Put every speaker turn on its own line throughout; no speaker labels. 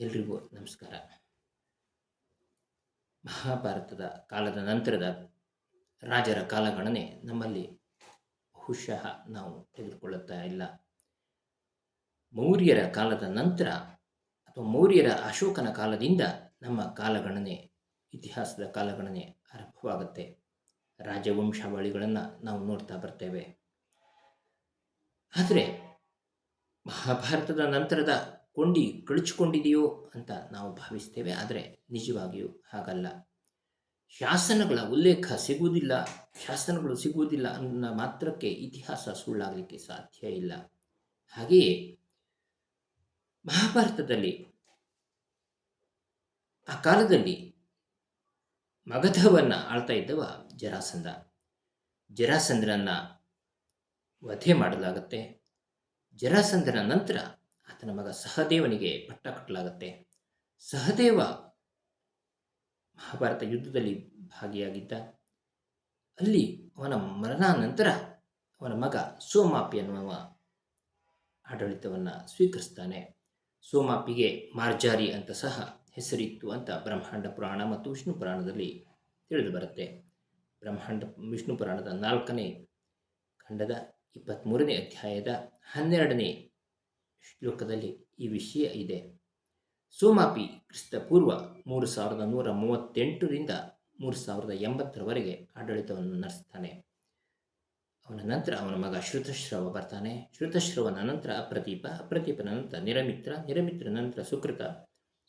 ಎಲ್ರಿಗೂ ನಮಸ್ಕಾರ. ಮಹಾಭಾರತದ ಕಾಲದ ನಂತರದ ರಾಜರ ಕಾಲಗಣನೆ ನಮ್ಮಲ್ಲಿ ಬಹುಶಃ ನಾವು ತೆಗೆದುಕೊಳ್ಳುತ್ತಾ ಇಲ್ಲ. ಮೌರ್ಯರ ಕಾಲದ ನಂತರ ಅಥವಾ ಮೌರ್ಯರ ಅಶೋಕನ ಕಾಲದಿಂದ ನಮ್ಮ ಕಾಲಗಣನೆ, ಇತಿಹಾಸದ ಕಾಲಗಣನೆ ಆರಂಭವಾಗುತ್ತೆ. ರಾಜವಂಶಾವಳಿಗಳನ್ನು ನಾವು ನೋಡ್ತಾ ಬರ್ತೇವೆ. ಆದರೆ ಮಹಾಭಾರತದ ನಂತರದ ಕೊಂಡಿ ಕಳಚಿಕೊಂಡಿದೆಯೋ ಅಂತ ನಾವು ಭಾವಿಸ್ತೇವೆ. ಆದರೆ ನಿಜವಾಗಿಯೂ ಹಾಗಲ್ಲ. ಶಾಸನಗಳ ಉಲ್ಲೇಖ ಸಿಗುವುದಿಲ್ಲ. ಶಾಸನಗಳು ಸಿಗುವುದಿಲ್ಲ ಅನ್ನ ಮಾತ್ರಕ್ಕೆ ಇತಿಹಾಸ ಸುಳ್ಳಾಗಲಿಕ್ಕೆ ಸಾಧ್ಯ ಇಲ್ಲ. ಹಾಗೆಯೇ ಮಹಾಭಾರತದಲ್ಲಿ ಆ ಕಾಲದಲ್ಲಿ ಮಗಧವನ್ನು ಆಳ್ತಾ ಇದ್ದವ ಜರಾಸಂಧ. ಜರಾಸಂದ್ರನ್ನ ವಧೆ ಮಾಡಲಾಗುತ್ತೆ. ಜರಾಸಂಧನ ನಂತರ ಆತನ ಮಗ ಸಹದೇವನಿಗೆ ಪಟ್ಟ ಕಟ್ಟಲಾಗುತ್ತೆ ಸಹದೇವ ಮಹಾಭಾರತ ಯುದ್ಧದಲ್ಲಿ ಭಾಗಿಯಾಗಿದ್ದ. ಅಲ್ಲಿ ಅವನ ಮರಣಾನಂತರ ಅವನ ಮಗ ಸೋಮಾಪಿ ಅನ್ನುವ ಆಡಳಿತವನ್ನು ಸ್ವೀಕರಿಸ್ತಾನೆ. ಸೋಮಾಪಿಗೆ ಮಾರ್ಜಾರಿ ಅಂತ ಸಹ ಹೆಸರಿತ್ತು ಅಂತ ಬ್ರಹ್ಮಾಂಡ ಪುರಾಣ ಮತ್ತು ವಿಷ್ಣು ಪುರಾಣದಲ್ಲಿ ತಿಳಿದು ಬರುತ್ತೆ. ಬ್ರಹ್ಮಾಂಡ, ವಿಷ್ಣು ಪುರಾಣದ ನಾಲ್ಕನೇ ಖಂಡದ ಇಪ್ಪತ್ತ್ಮೂರನೇ ಅಧ್ಯಾಯದ ಹನ್ನೆರಡನೇ ಶ್ಲೋಕದಲ್ಲಿ ಈ ವಿಷಯ ಇದೆ. ಸೋಮಾಪಿ ಕ್ರಿಸ್ತಪೂರ್ವ ಮೂರು ಸಾವಿರದ ನೂರ ಮೂವತ್ತೆಂಟರಿಂದ ಮೂರು ಸಾವಿರದ ಎಂಬತ್ತರವರೆಗೆ ಆಡಳಿತವನ್ನು ನಡೆಸ್ತಾನೆ. ಅವನ ನಂತರ ಅವನ ಮಗ ಶ್ರುತಶ್ರವ ಬರ್ತಾನೆ. ಶ್ರುತಶ್ರವನ ನಂತರ ಅಪ್ರದೀಪ ಅಪ್ರದೀಪನ ನಂತರ ನಿರಮಿತ್ರ ನಿರಮಿತ್ರ ನಂತರ ಸುಕೃತ,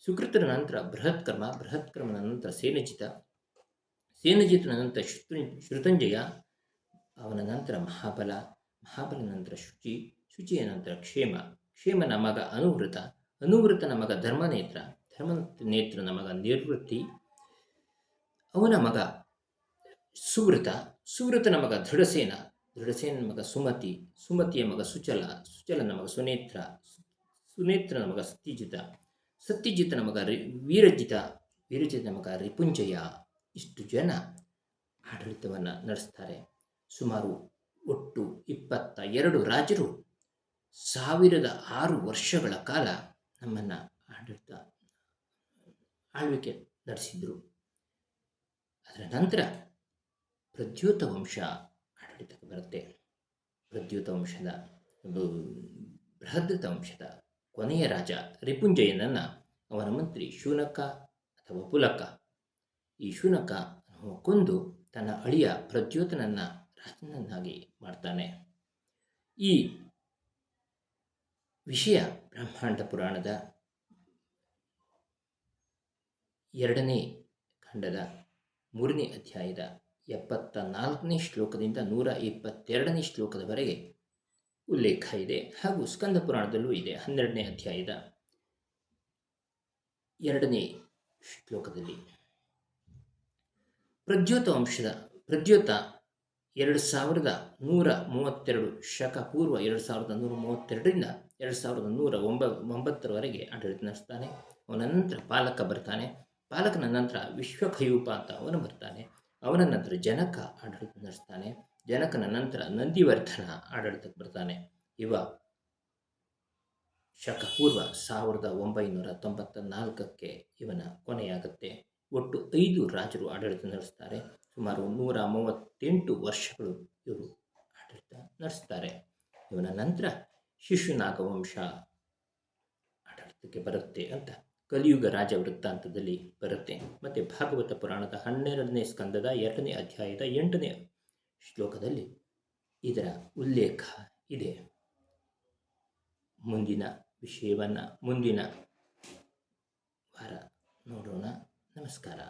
ಸುಕೃತನ ನಂತರ ಬೃಹತ್ಕರ್ಮ, ಬೃಹತ್ಕರ್ಮನ ನಂತರ ಸೇನಜಿತ, ಸೇನಜಿತನ ನಂತರ ಶ್ರುತು ಶ್ರುತಂಜಯ ಅವನ ನಂತರ ಮಹಾಬಲ ಮಹಾಬಲ ನಂತರ ಶುಚಿ, ಶುಚಿಯ ನಂತರ ಕ್ಷೇಮ ಕ್ಷೇಮನ ಮಗ ಅನುವೃತ ಅನುವೃತನ ಮಗ ಧರ್ಮನೇತ್ರ ಧರ್ಮನೇತ್ರನ ಮಗ ನಿರ್ವೃತ್ತಿ, ಅವನ ಮಗ ಸುವೃತ ಸುವೃತನ ಮಗ ದೃಢಸೇನ ದೃಢಸೇನ ಮಗ ಸುಮತಿ, ಸುಮತಿಯ ಮಗ ಸುಚಲ, ಸುಚಲನ ಮಗ ಸುನೇತ್ರ ಸುನೇತ್ರನ ಮಗ ಸತ್ಯಜಿತ ಸತ್ಯಜಿತನ ಮಗ ರಿ, ವೀರಜಿತ ವೀರಜಿತನ ಮಗ ರಿಪುಂಜಯ. ಇಷ್ಟು ಜನ ಆಡಳಿತವನ್ನು ನಡೆಸ್ತಾರೆ. ಸುಮಾರು ಒಟ್ಟು ಇಪ್ಪತ್ತ ಎರಡು ರಾಜರು ಸಾವಿರದ ಆರು ವರ್ಷಗಳ ಕಾಲ ನಮ್ಮನ್ನು ಆಡಳಿತ, ಆಳ್ವಿಕೆ ನಡೆಸಿದ್ರು. ಅದರ ನಂತರ ಪ್ರದ್ಯೋತ ವಂಶ ಆಡಳಿತಕ್ಕೆ ಬರುತ್ತೆ. ಪ್ರದ್ಯೋತ ವಂಶದ ಬೃಹದೃತ ವಂಶದ ಕೊನೆಯ ರಾಜ ರಿಪುಂಜಯನನ್ನು ಅವನ ಮಂತ್ರಿ ಶೂನಕ ಅಥವಾ ಪುಲಕ. ಈ ಶೂನಕ ಕೊಂದು ತನ್ನ ಅಳಿಯ ಪ್ರದ್ಯೋತನನ್ನು ರಾಜನನ್ನಾಗಿ ಮಾಡ್ತಾನೆ. ಈ ವಿಷಯ ಬ್ರಹ್ಮಾಂಡ ಪುರಾಣದ ಎರಡನೇ ಖಂಡದ ಮೂರನೇ ಅಧ್ಯಾಯದ ಎಪ್ಪತ್ತ ನಾಲ್ಕನೇ ಶ್ಲೋಕದಿಂದ ನೂರ ಇಪ್ಪತ್ತೆರಡನೇ ಶ್ಲೋಕದವರೆಗೆ ಉಲ್ಲೇಖ ಇದೆ ಹಾಗೂ ಸ್ಕಂದ ಪುರಾಣದಲ್ಲೂ ಇದೆ. ಹನ್ನೆರಡನೇ ಅಧ್ಯಾಯದ ಎರಡನೇ ಶ್ಲೋಕದಲ್ಲಿ ಪ್ರದ್ಯೋತ ವಂಶದ ಪ್ರದ್ಯೋತ ಎರಡು ಸಾವಿರದ ನೂರ ಮೂವತ್ತೆರಡು ಶಕ ಪೂರ್ವ ಎರಡು ಸಾವಿರದ ನೂರ ಮೂವತ್ತೆರಡರಿಂದ ಎರಡು ಸಾವಿರದ ನೂರ ಒಂಬ ಒಂಬತ್ತರವರೆಗೆ ಆಡಳಿತ ನಡೆಸ್ತಾನೆ. ಅವನ ನಂತರ ಪಾಲಕ ಬರ್ತಾನೆ. ಪಾಲಕನ ನಂತರ ವಿಶ್ವಖಯೂಪ ಅಂತ ಅವನು ಬರ್ತಾನೆ. ಅವನ ನಂತರ ಜನಕ ಆಡಳಿತ ನಡೆಸ್ತಾನೆ. ಜನಕನ ನಂತರ ನಂದಿವರ್ಧನ ಆಡಳಿತಕ್ಕೆ ಬರ್ತಾನೆ. ಇವ ಶಕ ಪೂರ್ವ ಸಾವಿರದ ಒಂಬೈನೂರ ತೊಂಬತ್ತ ನಾಲ್ಕಕ್ಕೆ ಇವನ ಕೊನೆಯಾಗುತ್ತೆ. ಒಟ್ಟು ಐದು ರಾಜರು ಆಡಳಿತ ನಡೆಸ್ತಾರೆ. ಸುಮಾರು ನೂರ ಮೂವತ್ತೆಂಟು ವರ್ಷಗಳು ಇವರು ಆಡಳಿತ ನಡೆಸ್ತಾರೆ. ಇವನ ನಂತರ ಶಿಶುನಾಗವಂಶ ಆಡಳಿತಕ್ಕೆ ಬರುತ್ತೆ ಅಂತ ಕಲಿಯುಗ ರಾಜ ವೃತ್ತಾಂತದಲ್ಲಿ ಬರುತ್ತೆ. ಮತ್ತು ಭಾಗವತ ಪುರಾಣದ ಹನ್ನೆರಡನೇ ಸ್ಕಂದದ ಎರಡನೇ ಅಧ್ಯಾಯದ ಎಂಟನೇ ಶ್ಲೋಕದಲ್ಲಿ ಇದರ ಉಲ್ಲೇಖ ಇದೆ. ಮುಂದಿನ ವಿಷಯವನ್ನು ಮುಂದಿನ ವಾರ ನೋಡೋಣ. ನಮಸ್ಕಾರ